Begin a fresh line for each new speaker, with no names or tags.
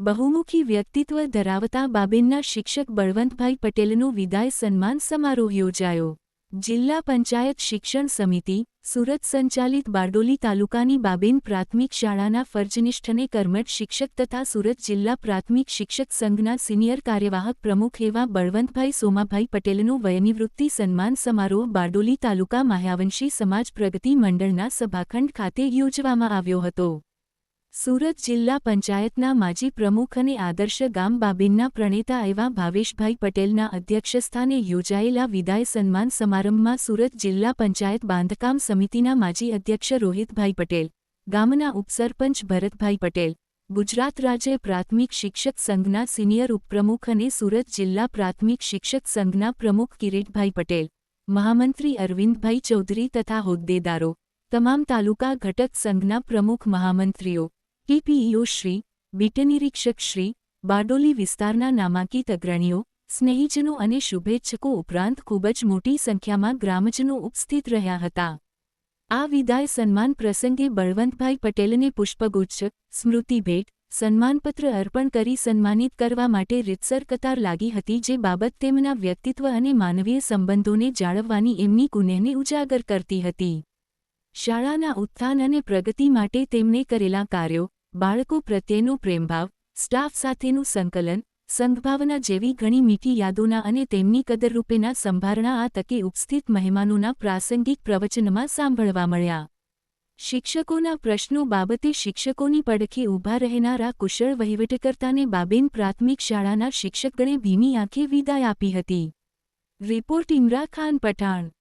બહુમુખી વ્યક્તિત્વ ધરાવતા બાબેનના શિક્ષક બળવંતભાઈ પટેલનો વિદાય સન્માન સમારોહ યોજાયો. જિલ્લા પંચાયત શિક્ષણ સમિતિ, સુરત સંચાલિત બારડોલી તાલુકાની બાબેન પ્રાથમિક શાળાના ફરજનિષ્ઠને કર્મઠ શિક્ષક તથા સુરત જિલ્લા પ્રાથમિક શિક્ષક સંઘના સિનિયર કાર્યવાહક પ્રમુખ એવા બળવંતભાઈ સોમાભાઈ પટેલનો વયનિવૃત્તિ સન્માન સમારોહ બારડોલી તાલુકા માહ્યાવંશી સમાજ પ્રગતિ મંડળના સભાખંડ ખાતે યોજવામાં આવ્યો હતો. સુરત જિલ્લા પંચાયતના માજી પ્રમુખ અને આદર્શ ગામ બાબિનના પ્રણેતા એવા ભાવેશભાઈ પટેલના અધ્યક્ષસ્થાને યોજાયેલા વિદાય સન્માન સમારંભમાં સુરત જિલ્લા પંચાયત બાંધકામ સમિતિના માજી અધ્યક્ષ રોહિતભાઈ પટેલ, ગામના ઉપસરપંચ ભરતભાઈ પટેલ, ગુજરાત રાજ્ય પ્રાથમિક શિક્ષક સંઘના સિનિયર ઉપપ્રમુખ અને સુરત જિલ્લા પ્રાથમિક શિક્ષક સંઘના પ્રમુખ કિરીટભાઈ પટેલ, મહામંત્રી અરવિંદભાઈ ચૌધરી તથા હોદ્દેદારો, તમામ તાલુકા ઘટક સંઘના પ્રમુખ મહામંત્રીઓ ટીપીઈઓ શ્રી બીટનિરીક્ષક શ્રી, બારડોલી વિસ્તારના નામાંકિત અગ્રણીઓ, સ્નેહીજનો અને શુભેચ્છકો ઉપરાંત ખૂબ જ મોટી સંખ્યામાં ગ્રામજનો ઉપસ્થિત રહ્યા હતા. આ વિદાય સન્માન પ્રસંગે બળવંતભાઈ પટેલને પુષ્પગુચ્છ સ્મૃતિભેટ સન્માનપત્ર અર્પણ કરી સન્માનિત કરવા માટે રીતસર કતાર લાગી હતી જે બાબત તેમના વ્યક્તિત્વ અને માનવીય સંબંધોને જાળવવાની એમની કુનેહને ઉજાગર કરતી હતી. શાળાના ઉત્થાન અને પ્રગતિ માટે તેમણે કરેલા કાર્યો બાળકો પ્રત્યેનો પ્રેમભાવ, સ્ટાફ સાથેનું સંકલન, સંઘભાવના જેવી ઘણી મીઠી યાદોના અને તેમની કદરરૂપેના સંભારણા આ તકે ઉપસ્થિત મહેમાનોના પ્રાસંગિક પ્રવચનમાં સાંભળવા મળ્યા. શિક્ષકોના પ્રશ્નો બાબતે શિક્ષકોની પડખે ઊભા રહેનારા કુશળ વહીવટકર્તાને બાબેન પ્રાથમિક શાળાના શિક્ષકગણે ભીમી આંખે વિદાય આપી હતી. રિપોર્ટ ઇમરા ખાન પઠાણ